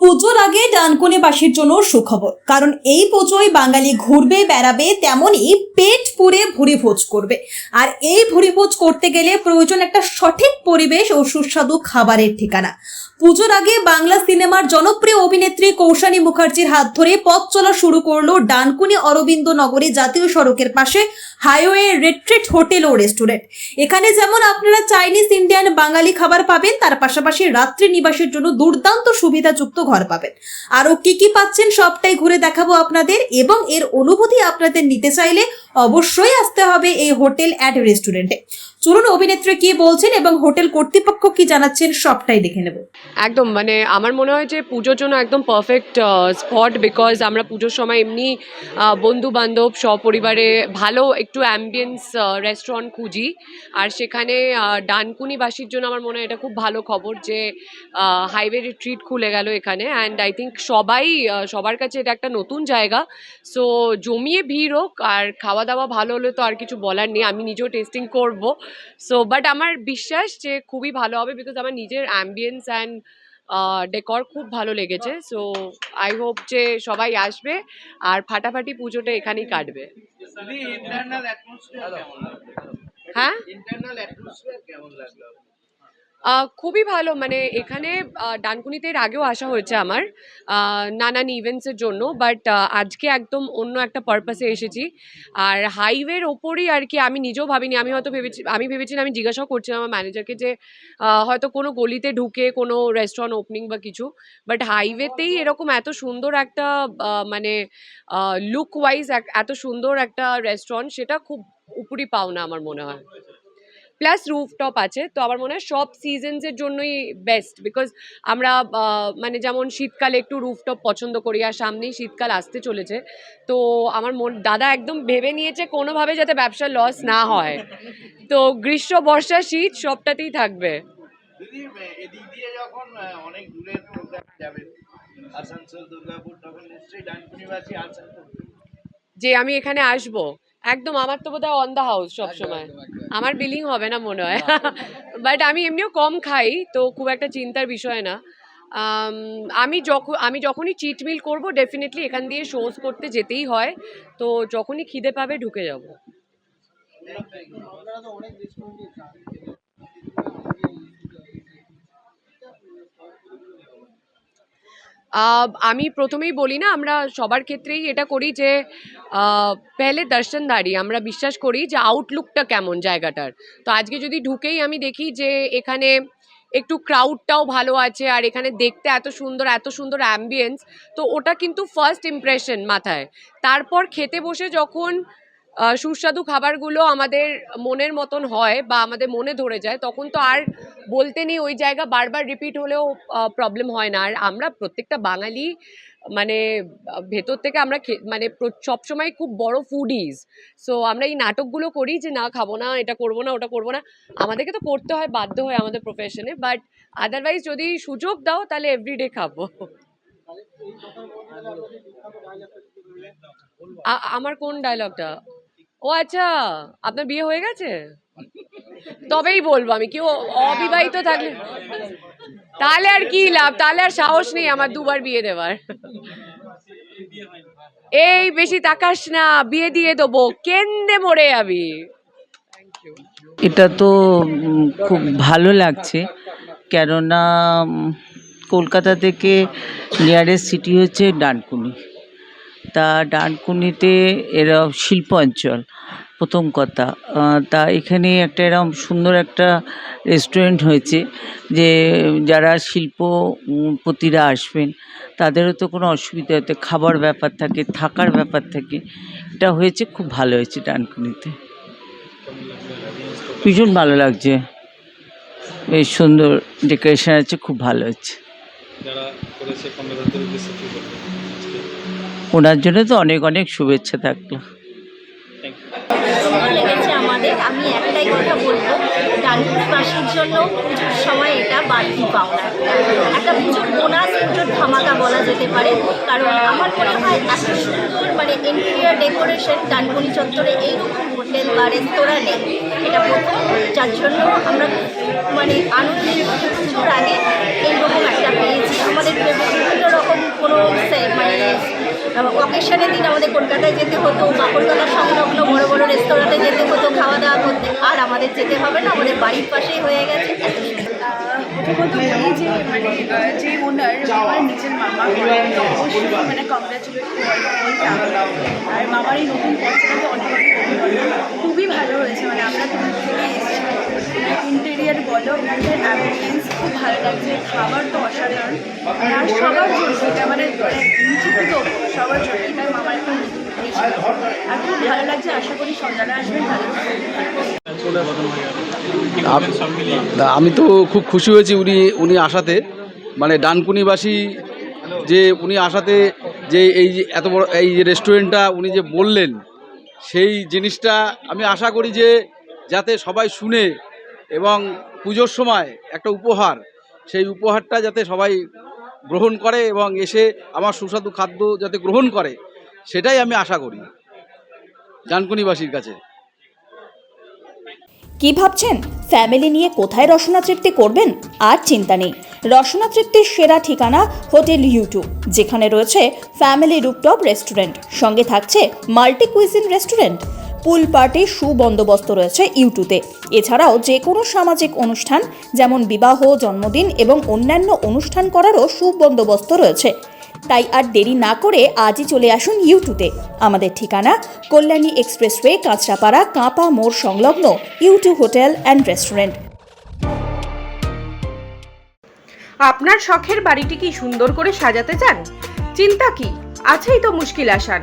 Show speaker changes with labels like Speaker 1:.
Speaker 1: পুজোর আগে ডানকুনিবাসীর জন্য সুখবর। কারণ এই পুজোয় বাঙালি ঘুরবে বেড়াবে তেমনই পেট পুড়ে ভুরি ভোজ করবে। আর এই ভুরি ভোজ করতে গেলে প্রয়োজন একটা সঠিক পরিবেশ ও সুস্বাদু খাবারের ঠিকানা। পুজোর আগে বাংলা সিনেমার জনপ্রিয় অভিনেত্রী কৌশানী মুখার্জির হাত ধরে পথ চলা শুরু করল ডানকুনি অরবিন্দ নগরে জাতীয় সড়কের পাশে হাইওয়ে রেট্রিট হোটেল ও রেস্টুরেন্ট। এখানে যেমন আপনারা চাইনিজ, ইন্ডিয়ান, বাঙালি খাবার পাবেন, তার পাশাপাশি রাত্রি নিবাসের জন্য দুর্দান্ত সুবিধাযুক্ত ঘর পাবেন। আরও কি কি পাচ্ছেন সবটাই ঘুরে দেখাবো আপনাদের এবং এর অনুভূতি আপনাদের নিতে চাইলে অবশ্যই আসতে হবে এই হোটেল অ্যাট রেস্টুরেন্টে। চলুন অভিনেত্রী কি বলছেন এবং হোটেল কর্তৃপক্ষ কি জানাচ্ছেন সবটাই দেখে নেব।
Speaker 2: একদম মানে আমার মনে হয় যে পুজোর জন্য একদম পারফেক্ট স্পট বিকজ আমরা পুজোর সময় এমনি বন্ধু বান্ধব সপরিবারে ভালো একটু অ্যাম্বিয়েন্স রেস্টুরেন্ট খুঁজি। আর সেখানে ডানকুনিবাসীর জন্য আমার মনে হয় এটা খুব ভালো খবর যে হাইওয়ে রিট্রিট খুলে গেল এখানে অ্যান্ড আই থিঙ্ক সবাই সবার কাছে এটা একটা নতুন জায়গা। সো জমিয়ে ভিড় হোক আর খাওয়া দাওয়া ভালো হলে তো আর কিছু বলার নেই। আমি নিজেও টেস্টিং করব। সো বাট আমার বিশ্বাস যে খুবই ভালো হবে বিকজ আমার নিজের অ্যাম্বিয়েন্স অ্যান্ড ডেকর খুব ভালো লেগেছে। সো আই হোপ যে সবাই আসবে আর ফাটাফাটি পুজোটা এখানেই কাটবে। হ্যাঁ? খুবই ভালো। মানে এখানে ডানকুনিতে এর আগেও আসা হয়েছে আমার নানান ইভেন্টসের জন্য। বাট আজকে একদম অন্য একটা পারপাসে এসেছি। আর হাইওয়ের ওপরই আর কি আমি নিজেও ভাবিনি। আমি হয়তো ভেবেছি, আমি ভেবেছিলাম, আমি জিজ্ঞাসাও করছিলাম আমার ম্যানেজারকে যে হয়তো কোনো গলিতে ঢুকে কোনো রেস্টুরেন্ট ওপেনিং বা কিছু। বাট হাইওয়েতেই এরকম এত সুন্দর একটা মানে লুক ওয়াইজ এত সুন্দর একটা রেস্টুরেন্ট সেটা খুব উপরি পাওনা আমার মনে হয়। প্লাস রুফটপ আছে তো আমার মনে হয় সব সিজনসের জন্যই বেস্ট বিকজ আমরা মানে যেমন শীতকালে একটু রুফটপ পছন্দ করি আর সামনেই শীতকাল আসতে চলেছে তো আমার মন দাদা একদম ভেবে নিয়েছে কোনোভাবে যাতে ব্যবসা লস না হয়। তো গ্রীষ্ম বর্ষা শীত সবটাতেই থাকবে।
Speaker 3: এদিক দিয়ে যখন অনেক দূরের প্রোগ্রাম যাবে আসানসোল দুর্গাপুর তখন নিশ্চয়ই ডানকুনিবাসী আসানসোল
Speaker 2: যে আমি এখানে আসব। একদম আমার তো বোধহয় অন দ্য হাউস সবসময় আমার বিলিং হবে না মনে হয়। বাট আমি এমনিও কম খাই তো খুব একটা চিন্তার বিষয় না। আমি যখন আমি যখনই চিট মিল করব ডেফিনেটলি এখান দিয়ে শোজ করতে যেতেই হয়। তো যখনই খিদে পাবে ঢুকে যাব। আমি প্রথমেই বলি না, আমরা সবার ক্ষেত্রেই এটা করি যে পেলে দর্শনদারি আমরা বিশ্বাস করি যে আউটলুকটা কেমন জায়গাটার। তো আজকে যদি ঢুকেই আমি দেখি যে, এখানে একটু ক্রাউডটাও ভালো আছে আর এখানে দেখতে এত সুন্দর এত সুন্দর অ্যাম্বিয়েন্স তো ওটা কিন্তু ফার্স্ট ইমপ্রেশন মাথায়। তারপর খেতে বসে যখন সুস্বাদু খাবারগুলো আমাদের মনের মতন হয় বা আমাদের মনে ধরে যায়, তখন তো আর বলতে নেই, ওই জায়গা বারবার রিপিট হলেও প্রবলেম হয় না। আর আমরা প্রত্যেকটা বাঙালি মানে ভেতর থেকে আমরা মানে সবসময় খুব বড় ফুডিজ সো আমরা এই নাটকগুলো করি যে, না, খাব না, এটা করব না, ওটা করব না। আমাদেরকে তো করতে হয়, বাধ্য হয় আমাদের প্রফেশনে বাট আদারওয়াইজ যদি সুযোগ দাও, তাহলে এভরিডে খাব। আমার কোন ডায়লগটা ও আচ্ছা আপনার বিয়ে হয়ে গেছে? তবেই বলব আমি, কেউ অবিবাহিত থাকলে তাহলে আর কি লাভ? তাহলে আর সাহস নেই আমার দুবার বিয়ে দেওয়ার এই বেশি তাকাস না, বিয়ে দিয়ে দেবো, কেন্দে মরে যাবি
Speaker 4: এটা তো খুব ভালো লাগছে, কেননা কলকাতা থেকে নিয়ারেস্ট সিটি হচ্ছে ডানকুনি। তা ডানকুনিতে এরম শিল্প অঞ্চল, প্রথম কথা। তা এখানে একটা এরকম সুন্দর একটা রেস্টুরেন্ট হয়েছে যে যারা শিল্পপতিরা আসবেন, তাদেরও তো কোনো অসুবিধা হতে, খাবার ব্যাপার থাকে, থাকার ব্যাপার থাকে। এটা হয়েছে, খুব ভালো হয়েছে ডানকুনিতে। ভীষণ ভালো লাগছে। বেশ সুন্দর ডেকোরেশন আছে, খুব ভালো হচ্ছে
Speaker 5: যারা করেছে
Speaker 4: ওনার জন্য তো অনেক অনেক শুভেচ্ছা থাকল।
Speaker 6: আমাদের, আমি একটাই কথা জন্য পুজোর সময় এটা বাড়তি একটা পুজোর ধামাকা বলা যেতে পারে, কারণ আমার মনে এত সুন্দর মানে ডেকোরেশন চত্বরে হোটেল বা যার জন্য আমরা মানে আনন্দের আগে এইরকম একটা পেয়েছি। আমাদের বিভিন্ন অকেশনের দিন আমাদের কলকাতায় যেতে হতো, কলকাতার সংলগ্ন বড় বড় রেস্তোরাঁতে যেতে হতো খাওয়া দাওয়া করতে। আর আমাদের যেতে হবে না, আমাদের বাড়ির পাশেই হয়ে গেছে।
Speaker 7: যে মানে যে ওনার আমার নিজের মামা অবশ্যই মানে কংগ্রাচুলেট আর মামার এই নতুন অনেক খুবই ভালো হয়েছে মানে আমরা ইন্টেরিয়ার বলো অ্যাম্বিয়েন্স খুব ভালো লাগছে, খাবার তো অসাধারণ। আর সবার জন্য এটা মানে নিচে থেকে সবার জন্য। এটা মামার একটা। আর খুব ভালো লাগছে, আশা করি সন্ধ্যাটা আসবেন, ভালো
Speaker 8: আমি তো খুব খুশি হয়েছি উনি উনি আসাতে। মানে ডানকুনিবাসী যে উনি আসাতে যে এই এত বড়, এই যে রেস্টুরেন্টটা উনি যে বললেন, সেই জিনিসটা আমি আশা করি যে যাতে সবাই শুনে এবং পুজোর সময় একটা উপহার, সেই উপহারটা যাতে সবাই গ্রহণ করে এবং এসে আমার সুস্বাদু খাদ্য যাতে গ্রহণ করে, সেটাই আমি আশা করি জানকুনিবাসীর কাছে।
Speaker 9: কি ভাবছেন? ফ্যামিলি নিয়ে কোথায় রসনা তৃপ্তি করবেন? আর চিন্তা নেই। রসনা তৃপ্তির সেরা ঠিকানা হোটেল ইউটিউব যেখানে রয়েছে ফ্যামিলি রুপটপ রেস্টুরেন্ট, সঙ্গে থাকছে মাল্টি কুইজিন রেস্টুরেন্ট। পুল পার্টির সুবন্দোবস্ত রয়েছে ইউটিউতে এছাড়াও যে কোনো সামাজিক অনুষ্ঠান, যেমন বিবাহ, জন্মদিন এবং অন্যান্য অনুষ্ঠান করারও সুবন্দোবস্ত রয়েছে। তাই আর দেরি না করে আজই চলে আসুন ইউটিউতে আমাদের ঠিকানা কল্যাণী এক্সপ্রেসওয়ে, কাঁচরাপাড়া, কাঁপা মোড় সংলগ্ন ইউটিউব হোটেল অ্যান্ড রেস্টুরেন্ট।
Speaker 10: আপনার শখের বাড়িটি কি সুন্দর করে সাজাতে চান? চিন্তা কি? আছেই তো মুশকিল আসান।